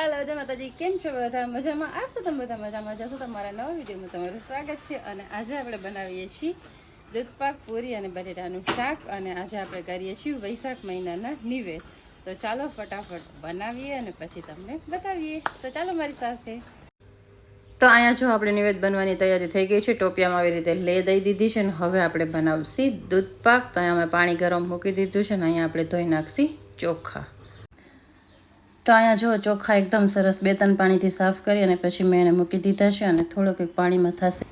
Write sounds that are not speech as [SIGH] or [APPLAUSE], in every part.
હાલો, જય માતાજી. કેમ છો બધા? મજામાં? આપશો તમે બધા મજામાં? જશો તમારા નવા વિડીયોમાં તમારું સ્વાગત છે. અને આજે આપણે બનાવીએ છીએ દૂધપાક પૂરી અને બટેટાનું શાક. અને આજે આપણે કરીએ છીએ વૈશાખ મહિનાના નિવેદ. તો ચાલો ફટાફટ બનાવીએ અને પછી તમને બતાવીએ. તો ચાલો મારી સાથે. તો અહીંયા જો આપણે નિવેદ બનવાની તૈયારી થઈ ગઈ છે. ટોપિયામાં આવી રીતે લે દઈ દીધી છે. ને હવે આપણે બનાવશી દૂધપાક. તો અહીંયા અમે પાણી ગરમ મૂકી દીધું છે. અને અહીંયા આપણે ધોઈ નાખશી ચોખા. તો અહીંયા જો ચોખા એકદમ સરસ બે ત્રણ પાણીથી સાફ કરી અને પછી મેં એને મૂકી દીધા છે અને થોડોક એક પાણીમાં થશે.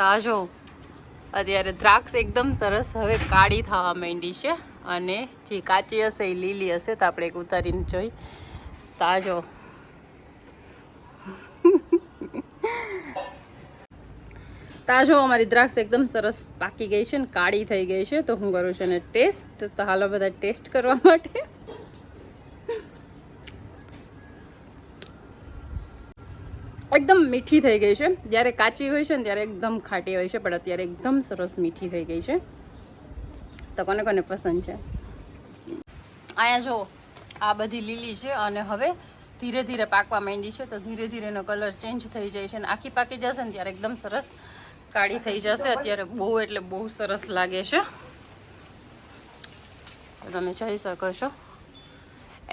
તાજો અત્યારે દ્રાક્ષ એકદમ સરસ હવે કાળી થવા માંડી છે અને જે કાચી હશે એ લીલી હશે તો આપણે એક ઉતારીને જોઈ. તાજો તાજો અમારી દ્રાક્ષ એકદમ સરસ પાકી ગઈ છે ને કાળી થઈ ગઈ છે, તો હું કરું છું એને ટેસ્ટ. તો હાલો બધા ટેસ્ટ કરવા માટે. એકદમ મીઠી થઈ ગઈ છે. જ્યારે કાચી હોય છે ને ત્યારે એકદમ ખાટી હોય છે, પણ અત્યારે એકદમ સરસ મીઠી થઈ ગઈ છે. તો કોને કોને પસંદ છે? અહીંયા જો, આ બધી લીલી છે અને હવે ધીરે ધીરે પાકવા માંડી છે, તો ધીરે ધીરે એનો કલર ચેન્જ થઈ જાય છે અને આખી પાકી જશે ને ત્યારે એકદમ સરસ કાળી થઈ જશે. અત્યારે બહુ એટલે બહુ સરસ લાગે છે. તમે જોઈ શકો છો.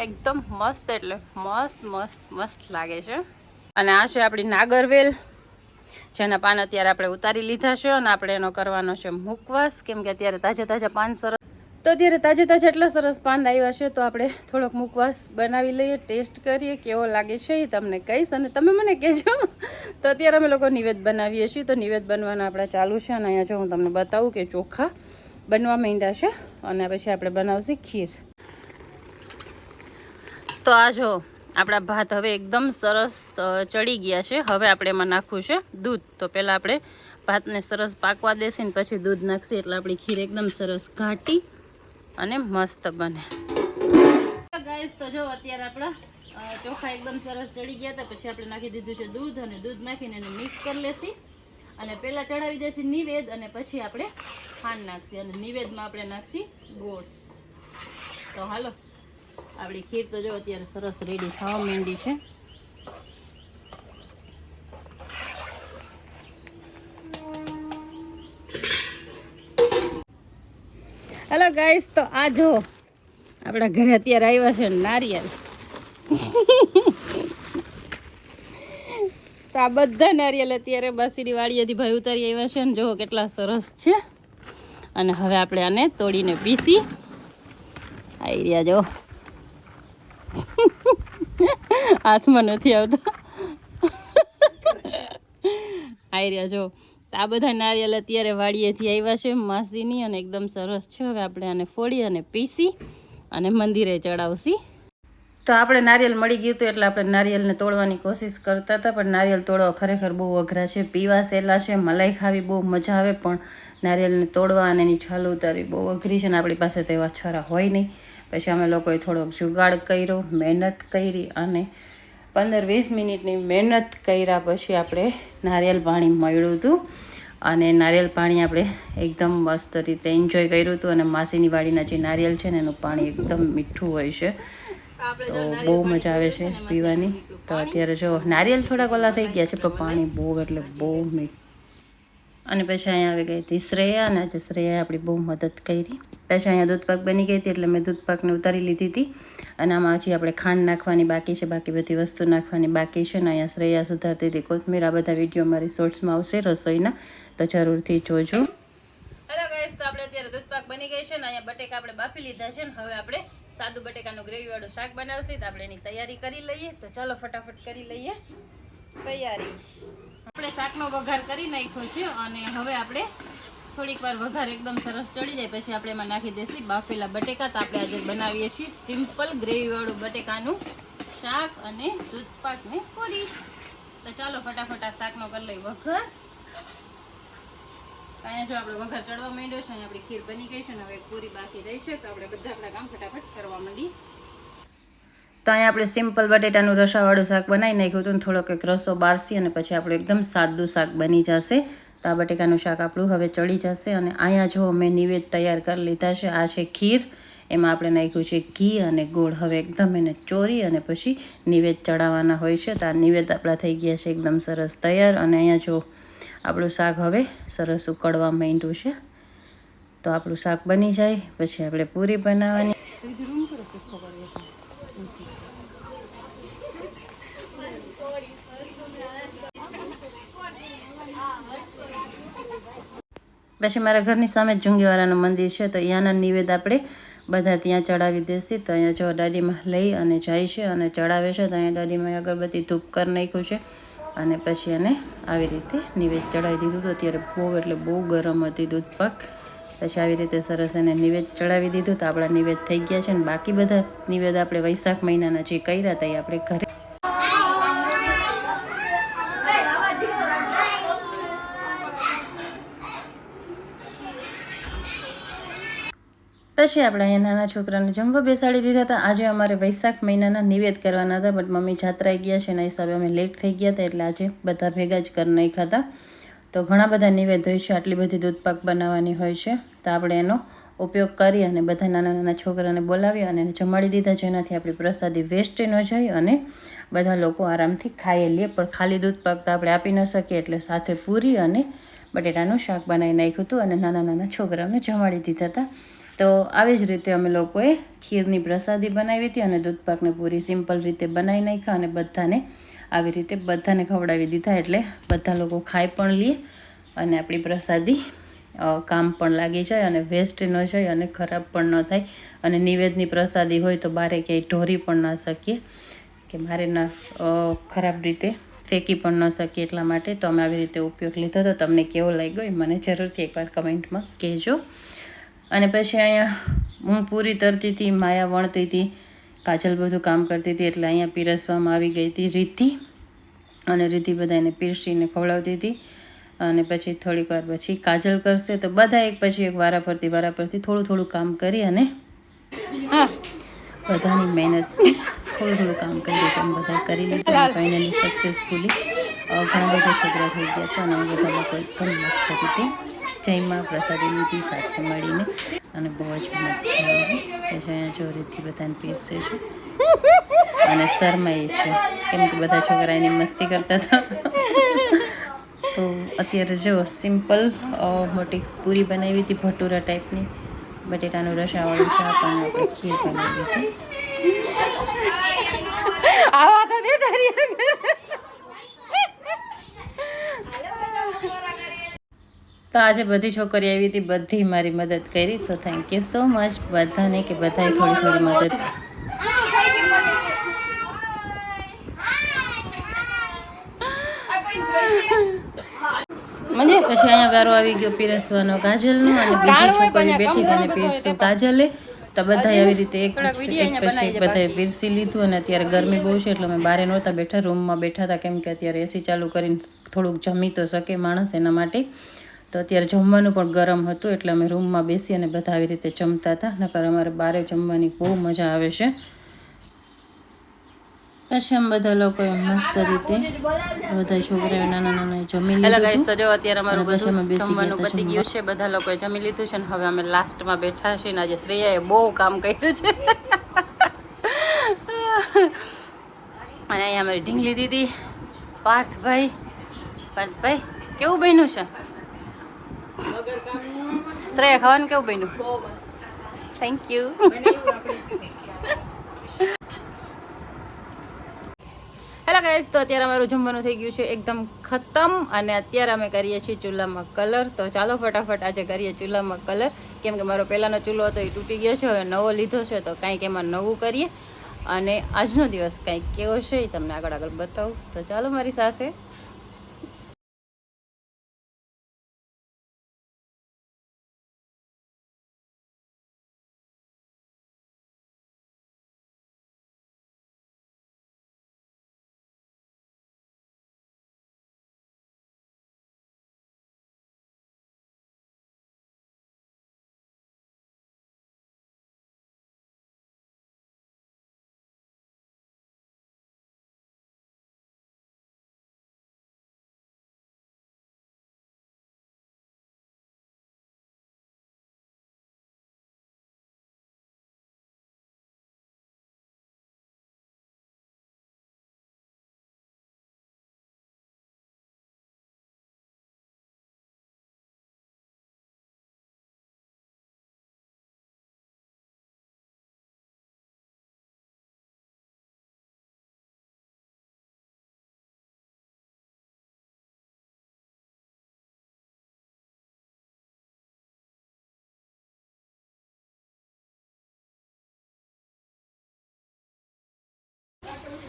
એકદમ મસ્ત એટલે મસ્ત મસ્ત મસ્ત લાગે છે. અને આ છે આપણી નાગરવેલ, જેના પાન અત્યારે આપણે ઉતારી લીધા છે અને આપણે એનો કરવાનો છે મુકવાસ કેમ કે અત્યારે તાજે તાજા પાન સરસ તો અત્યારે તાજે તાજા એટલા સરસ પાન આવ્યા છે, તો આપણે થોડોક મુકવાસ બનાવી લઈએ, ટેસ્ટ કરીએ, કેવો લાગે છે એ તમને કહીશ. અને તમે મને કહેજો. તો અત્યારે અમે લોકો નિવેદ બનાવીએ છીએ. તો નિવેદ બનવાના આપણા ચાલુ છે અને અહીંયા જો હું તમને બતાવું કે ચોખા બનવા માંડ્યા છે. અને પછી આપણે બનાવશે ખીર. તો આ જો આપણા ભાત હવે એકદમ સરસ ચડી ગયા છે. હવે આપણે એમાં નાખવું છે દૂધ. તો પહેલાં આપણે ભાતને સરસ પાકવા દેશે ને પછી દૂધ નાખશે. એટલે આપણી ખીર એકદમ સરસ ઘાટી અને મસ્ત બને. ગાઈસ તો જો અત્યારે આપણા ચોખા એકદમ સરસ ચડી ગયા હતા. પછી આપણે નાખી દીધું છે દૂધ અને દૂધ નાખીને એને મિક્સ કરી લેશી. અને પહેલાં ચડાવી દેશી નિવેદ અને પછી આપણે ખાંડ નાખશી. અને નિવેદમાં આપણે નાખશી ગોળ. તો હાલો. આપણી ખીર તો જો અત્યારે સરસ રેડી થવા માંડી છે. હેલો ગાઈસ તો આ જો આપણા ઘરે અત્યારે આવ્યા છે નારિયેલ. [LAUGHS] તો આ બધા નારિયેલ અત્યારે બાસીડી વાડીએથી ભાઈ ઉતારી આવ્યા છે ને જો કેટલા સરસ છે. અને હવે આપણે આને તોડીને પીસી. આવી રહ્યા જો. હાથમાં નથી આવતો. આવી રહ્યા જો આ બધા નારિયેલ અત્યારે વાડીએથી આવ્યા છે. માસીની અને એકદમ સરસ છે. હવે આપણે આને ફોડી અને પીસી અને મંદિરે ચડાવશી. તો આપણે નારિયેલ મળી ગયું હતું એટલે આપણે નારિયેલને તોડવાની કોશિશ કરતા હતા, પણ નારિયેલ તોડવા ખરેખર બહુ અઘરા છે. પીવા સહેલા છે, મલાઈ ખાવી બહુ મજા આવે, પણ નારિયેલને તોડવા અને એની છાલ ઉતારવી બહુ અઘરી છે ને આપણી પાસે તો એવા છરા હોય નહીં. પછી અમે લોકોએ થોડોક જુગાડ કર્યો મહેનત કરી અને પંદર વીસ મિનિટની મહેનત કર્યા પછી આપણે નારિયેલ પાણી મળ્યું હતું. અને નારિયેલ પાણી આપણે એકદમ મસ્ત રીતે એન્જોય કર્યું હતું અને માસીની વાડીના જે નારિયેલ છે ને એનું પાણી એકદમ મીઠું હોય છે. તો બહુ મજા આવે છે પીવાની તો અત્યારે જો નારિયેલ થોડાક ઓલા થઈ ગયા છે પણ પાણી બહુ એટલે બહુ મીઠું. અને પછી અહીંયા આવી ગઈ હતી શ્રેયા અને આજે શ્રેયાએ આપણી બહુ મદદ કરી. પછી અહીંયા દૂધપાક બની ગઈ હતી એટલે મેં દૂધપાકને ઉતારી લીધી હતી. અને આમાં હજી આપણે ખાંડ નાખવાની બાકી છે, બાકી બધી વસ્તુ નાખવાની બાકી છે ને અહીંયા શ્રેયા સુધારતી હતી. કોથમીર આ બધા વીડિયો મારી શોર્ટ્સમાં આવશે રસોઈના. તો જરૂરથી જોજો. હેલો ગાઈસ તો આપણે અત્યારે દૂધપાક બની ગઈ છે ને અહીંયા બટેકા આપણે બાફી લીધા છે ને હવે આપણે સાદું બટેકાનું ગ્રેવીવાળું શાક બનાવશે. તો આપણે એની તૈયારી કરી લઈએ. તો ચાલો ફટાફટ કરી લઈએ. તૈયારી. આપણે શાકનો વઘાર કરી નાખ્યો છે અને હવે આપણે થોડીક વાર વઘાર એકદમ સરસ ચડી જાય, પછી આપણે એમાં નાખી દઈશું બાફેલા બટેકા તો આપણે આજે બનાવીએ છીએ. સિમ્પલ ગ્રેવીવાળું બટેકાનું શાક અને દૂધપાક પૂરી. તો ચાલો ફટાફટ આ શાકનો કરી લઈ વઘાર. અહીંયા જો આપણે વઘાર ચડવા માંડ્યો છે અને આપણી ખીર બની ગઈ છે અને હવે પૂરી બાકી રહી છે, તો આપણે બધા આપણા કામ ફટાફટ કરવા માંડી તો અહીંયા આપણે સિમ્પલ બટેટાનું રસાવાળું શાક બનાવી નાખ્યું હતું થોડોક એક રસો બારસી અને પછી આપણું એકદમ સાદું શાક બની જશે. તો આ બટેકાનું શાક આપણું હવે ચડી જશે અને અહીંયા જો મેં નિવેદ તૈયાર કરી લીધા છે, આ છે ખીર. એમાં આપણે નાખ્યું છે ઘી અને ગોળ. હવે એકદમ એને ચોરી અને પછી નિવેદ ચડાવવાના હોય છે. તો આ નિવેદ આપણા થઈ ગયા છે એકદમ સરસ તૈયાર. અને અહીંયા જો આપણું શાક હવે સરસ ઉકળવા માંડ્યું છે. તો આપણું શાક બની જાય. પછી આપણે પૂરી બનાવવાની પછી મારા ઘરની સામે જ જુંગીવાળાનું મંદિર છે, તો અહીંયાના નિવેદ આપણે બધા ત્યાં ચડાવી દેશે. તો અહીંયા જો દાદીમાં લઈ અને જાય છે અને ચડાવે છે, તો અહીંયા દાદીમાં અગરબત્તી ધૂપ કરી નાખ્યું છે અને પછી એને આવી રીતે નિવેદ ચડાવી દીધું. તો અત્યારે બહુ એટલે બહુ ગરમ હતી દૂધ પાક પછી આવી રીતે સરસ એને નિવેદ ચડાવી દીધું. તો આપણા નિવેદ થઈ ગયા છે અને બાકી બધા નિવેદ આપણે વૈશાખ મહિનાના જે કર્યા હતા એ આપણે ઘરે પછી આપણે અહીંયા નાના છોકરાને જમવા બેસાડી દીધા હતા. આજે અમારે વૈશાખ મહિનાના નિવેદ કરવાના હતા બટ મમ્મી જાત્રાએ ગયા છે એના હિસાબે અમે લેટ થઈ ગયા હતા, એટલે આજે બધા ભેગા જ કરી નાખ્યા હતા. તો ઘણા બધા નિવેદ હોય છે. આટલી બધી દૂધપાક બનાવવાની હોય છે. તો આપણે એનો ઉપયોગ કરી અને બધા નાના નાના છોકરાને બોલાવી અને એને જમાડી દીધા, જેનાથી આપણી પ્રસાદી વેસ્ટ ન જાય અને બધા લોકો આરામથી ખાઈ લઈએ પણ ખાલી દૂધપાક તો આપણે આપી ન શકીએ, એટલે સાથે પૂરી અને બટેટાનું શાક બનાવી નાખ્યું હતું અને નાના નાના છોકરાઓને જમાડી દીધા હતા. તો આવી જ રીતે અમે લોકોએ ખીરની પ્રસાદી બનાવી હતી અને દૂધપાકને પૂરી સિમ્પલ રીતે બનાવી નાખ્યા અને બધાને આવી રીતે બધાને ખવડાવી દીધા એટલે બધા લોકો ખાઈ પણ લે અને આપણી પ્રસાદી કામ પણ લાગી જાય અને વેસ્ટ ન જાય અને ખરાબ પણ ન થાય અને નિવેદની પ્રસાદી હોય તો બારે ક્યાંય ઢોરી પણ ના શકીએ કે મારે ના ખરાબ રીતે ફેંકી પણ ન શકીએ એટલા માટે તો અમે આવી રીતે ઉપયોગ લીધો તો તમને કેવો લાગ્યો એ મને જરૂરથી એકવાર કમેન્ટમાં કહેજો. અને પછી અહીંયા હું પૂરી તરતી હતી માયા વણતી હતી કાજલ બધું કામ કરતી હતી એટલે અહીંયા પીરસવામાં આવી ગઈ હતી રીતિ અને રીતિ બધાને પીરસીને ખવડાવતી હતી. અને પછી થોડીક વાર પછી કાજલ કરશે તો બધા એક પછી એક વારા ફરતી વારા ફરતી થોડું થોડું કામ કરી અને બધાની મહેનતથી થોડું થોડું કામ કર્યું કામ બધા કરી લીધું ફાઇનલી સક્સેસફુલી ઘણા બધા છોકરા થઈ ગયા હતા અને બધા લોકો એકદમ મસ્ત રીતે જયમાં પ્રસાદી લીધી સાથે મળીને અને બહુ જ મજા આવી અહીંયા ચોરીથી બધાને પીરસે છે. અને શરમાય છે. કેમ કે બધા છોકરા એની મસ્તી કરતા હતા. તો અત્યારે જો સિમ્પલ મોટી પૂરી બનાવી હતી, ભટુરા ટાઈપની. બટેટાનું રસાવાળું શાક અને આપણે ખીર બનાવી હતી. આવા તો દે તો આજે બધી છોકરી આવી હતી બધી મારી મદદ કરી. So thank you so much બધાને કે બધાએ થોડી થોડી મદદ મને પછી અહીંયા વારો આવી ગયો પીરસવાનો કાજલનો અને બીજી છોકરી બેઠી અને પીરસું કાજલે તો બધા આવી રીતે એક પછી બધાએ પીરસી લીધું અને અત્યારે ગરમી બહુ છે એટલે અમે બહાર નહોતા બેઠા રૂમમાં બેઠા હતા કેમ કે અત્યારે એસી ચાલુ કરીને થોડુંક જમી તો શકે માણસ એના માટે. તો અત્યારે જમવાનું પણ ગરમ હતું એટલે અમે રૂમમાં બેસી અને બધા આવી રીતે જમતા હતા. નકર અમારે બહાર જમવાની બહુ મજા આવે છે. પછી અમે બધા લોકોએ મસ્ત રીતે બધા છોકરાઓ નાના નાના જમી લીધું તો જો અત્યારે અમારું પછી અમે જમવાનું પતી ગયું છે બધા લોકોએ જમી લીધું છે ને હવે અમે લાસ્ટમાં બેઠા છીએ ને આજે શ્રેયાએ બહુ કામ કર્યું છે. અને અહીંયા અમારી ઢીંગલી દીદી પાર્થભાઈ પાર્થભાઈ કેવું બન્યું છે? શ્રેયા ખાવાનું કેવું બન્યું? થેન્ક યુ હેલો ગાઈસ તો અત્યારે અમારું જમવાનું થઈ ગયું છે એકદમ ખતમ અને અત્યારે અમે કરીએ છીએ ચૂલામાં કલર. તો ચાલો ફટાફટ આજે કરીએ ચૂલામાં કલર. કેમ કે મારો પહેલાંનો ચૂલો હતો એ તૂટી ગયો છે હવે નવો લીધો છે તો કાંઈક એમાં નવું કરીએ. અને આજનો દિવસ કાંઈક કેવો છે એ તમને આગળ આગળ બતાવું. તો ચાલો મારી સાથે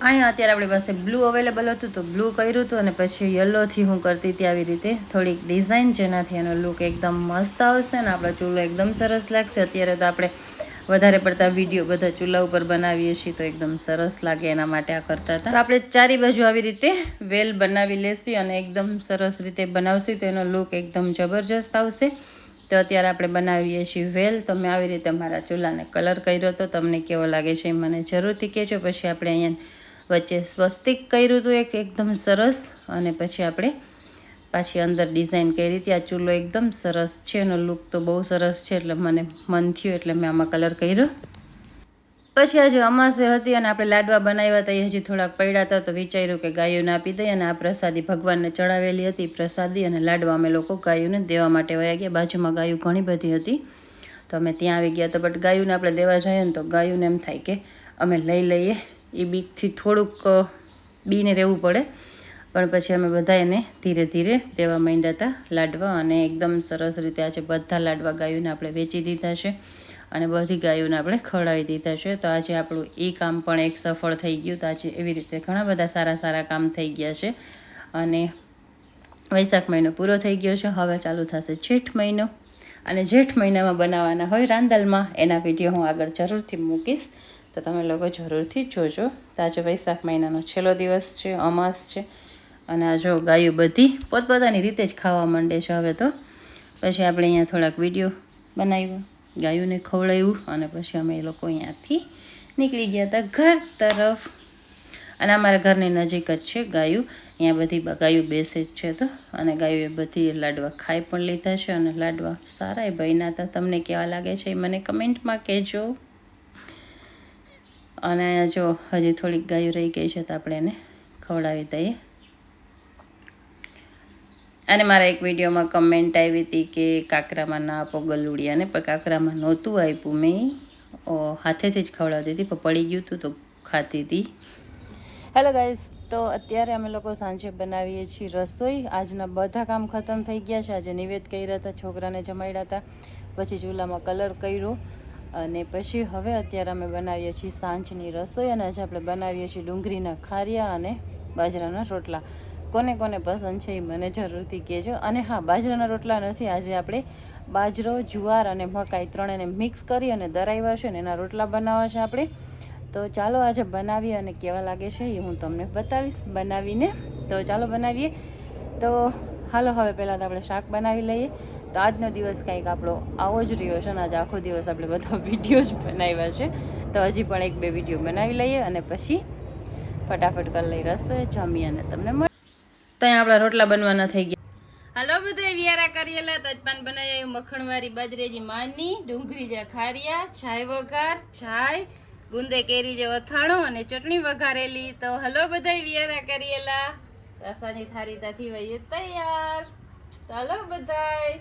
અહીંયા અત્યારે આપણી પાસે બ્લુ અવેલેબલ હતું તો બ્લુ કર્યું હતું અને પછી યલોથી હું કરતી હતી આવી રીતે. થોડીક ડિઝાઇન જેનાથી એનો લુક એકદમ મસ્ત આવશે અને આપણો ચૂલો એકદમ સરસ લાગશે. અત્યારે તો આપણે વધારે પડતા વીડિયો બધા ચૂલા ઉપર બનાવીએ છીએ તો એકદમ સરસ લાગે એના માટે આ કરતા હતા. આપણે ચારી બાજુ આવી રીતે વેલ બનાવી લેશી અને એકદમ સરસ રીતે બનાવશી તો એનો લુક એકદમ જબરજસ્ત આવશે. તો અત્યારે આપણે બનાવીએ છીએ વેલ. તો મેં આવી રીતે મારા ચૂલાને કલર કર્યો હતો તમને કેવો લાગે છે એ મને જરૂરથી કહેજો. પછી આપણે અહીંયા વચ્ચે સ્વસ્તિક કર્યું હતું એક એકદમ સરસ અને પછી આપણે પાછી અંદર ડિઝાઇન કરી હતી. આ ચૂલો એકદમ સરસ છે એનો લુક તો બહુ સરસ છે એટલે મને મન થયું એટલે મેં આમાં કલર કર્યો. પછી આજે અમાસે હતી અને આપણે લાડવા બનાવ્યા હતા. એ હજી થોડાક પડ્યા હતા તો વિચાર્યું કે ગાયોને આપી દઈએ અને આ પ્રસાદી ભગવાનને ચડાવેલી હતી પ્રસાદી અને લાડવા અમે લોકો ગાયોને દેવા માટે વયા ગયા. બાજુમાં ગાયો ઘણી બધી હતી. તો અમે ત્યાં આવી ગયા તો બટ ગાયોને આપણે દેવા જઈએ ને તો ગાયોને એમ થાય કે અમે લઈ લઈએ. એ બીકથી થોડુંક બીને રહેવું પડે. પણ પછી અમે બધા એને ધીરે ધીરે દેવા માંડ્યા હતા લાડવા અને એકદમ સરસ રીતે આજે બધા લાડવા ગાયોને આપણે વેચી દીધા છે અને બધી ગાયોને આપણે ખવડાવી દીધા છે. તો આજે આપણું એ કામ પણ એક સફળ થઈ ગયું. તો આજે એવી રીતે ઘણા બધા સારા સારા કામ થઈ ગયા છે. અને વૈશાખ મહિનો પૂરો થઈ ગયો છે. હવે ચાલુ થશે જેઠ મહિનો. અને જેઠ મહિનામાં બનાવવાના હોય રાંદલમાં, એના વીડિયો હું આગળ જરૂરથી મૂકીશ. તો તમે લોકો જરૂરથી જોજો. આજે વૈશાખ મહિનાનો છેલ્લો દિવસ છે, અમાસ છે, અને આ જો ગાયો બધી પોતપોતાની રીતે જ ખાવા માંડે છે હવે તો. પછી આપણે અહીંયા થોડાક વીડિયો બનાવ્યો, ગાયોને ખવડાવ્યું, અને પછી અમે એ લોકો અહીંયાથી નીકળી ગયા હતા ઘર તરફ. અને અમારા ઘરની નજીક જ છે ગાયું. અહીંયા બધી ગાયું બેસે જ છે તો. અને ગાયોએ બધી લાડવા ખાઈ પણ લીધા છે અને લાડવા સારા એ બન્યા હતા. તમને કેવા લાગે છે એ મને કમેન્ટમાં કહેજો. અને જો હજી થોડીક ગાયો રહી ગઈ છે તો આપણે એને ખવડાવી દઈએ. અને મારા એક વિડીયોમાં કમેન્ટ આવી હતી કે કાકરામાં ના આપો ગલુડિયાને પણ કાકરામાં નહોતું આપ્યું મેં. હાથેથી જ ખવડાવતી હતી, પણ પડી ગયું હતું તો ખાતી હતી. હેલો ગાઈઝ તો અત્યારે અમે લોકો સાંજે બનાવીએ છીએ રસોઈ. આજના બધા કામ ખતમ થઈ ગયા છે. આજે નિવેદ કર્યા હતા, છોકરાને જમાડ્યા હતા. પછી ચૂલામાં કલર કર્યો. અને પછી હવે અત્યારે અમે બનાવીએ છીએ સાંજની રસોઈ અને આજે આપણે બનાવીએ છીએ ડુંગળીના ખારિયા અને બાજરાના રોટલા. કોને કોને પસંદ છે એ મને જરૂરથી કહેજો. અને હા, બાજરાના રોટલા નથી, આજે આપણે બાજરો, જુવાર અને મકાઈ ત્રણેને મિક્સ કરી અને દરાવ્યા છે ને એના રોટલા બનાવવા છે આપણે. તો ચાલો આજે બનાવીએ અને કેવા લાગે છે એ હું તમને બતાવીશ બનાવીને. તો ચાલો બનાવીએ. તો હાલો, હવે પહેલાં તો આપણે શાક બનાવી લઈએ. તો આજનો દિવસ કંઈક આપણો આવો જ રહ્યો છે અને આજે આખો દિવસ આપણે બધા [LAUGHS] વીડિયો જ બનાવ્યા છે. તો હજી પણ એક બે વીડિયો બનાવી લઈએ અને પછી ફટાફટ કરી લઈ રસોઈ જમી અને તમને મળે. ત્યાં આપણા રોટલા બનવાના થઈ ગયા. હાલો બધા વિયારા કરેલા તજપાન બનાવ્યા મખણવારી બાજરેજી માની, ડુંગળી જે ખારિયા, છાય વઘાર, છાય, ગુંદે કેરી જે અથાણો અને ચટણી વઘારેલી. તો હલો બધા વિયારા કરેલા રસાની થારી તાથી વહીએ તૈયાર. તો હલો બધાય.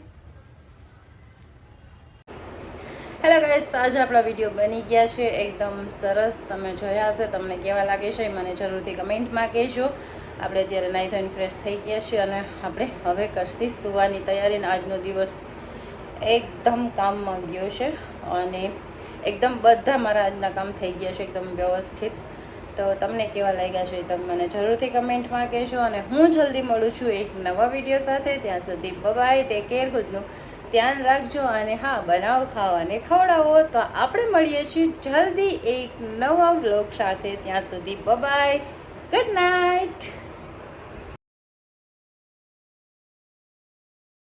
હેલો ગાઈસ તો આજે આપણા વીડિયો બની ગયા છે. એકદમ સરસ. તમે જોયા હશે, તમને કેવા લાગે છે મને જરૂરથી કમેન્ટમાં કહેજો. આપણે અત્યારે નાહી ધોઈને ફ્રેશ થઈ ગયા છીએ અને આપણે હવે કરશી સુવાની તૈયારી અને આજનો દિવસ એકદમ કામમાં ગયો છે અને એકદમ બધા મારા આજના કામ થઈ ગયા છે, એકદમ વ્યવસ્થિત. તો તમને કેવા લાગ્યા છે તમે મને જરૂરથી કમેન્ટમાં કહેજો અને હું જલ્દી મળું છું એક નવા વીડિયો સાથે. ત્યાં સુધી બબાય ટેક કેર ખુદનું ધ્યાન રાખજો અને હા, બનાવો ખાઓ અને ખવડાવો તો આપણે મળીએ છીએ જલ્દી એક નવા બ્લોગ સાથે. ત્યાં સુધી બબાય ગુડ નાઇટ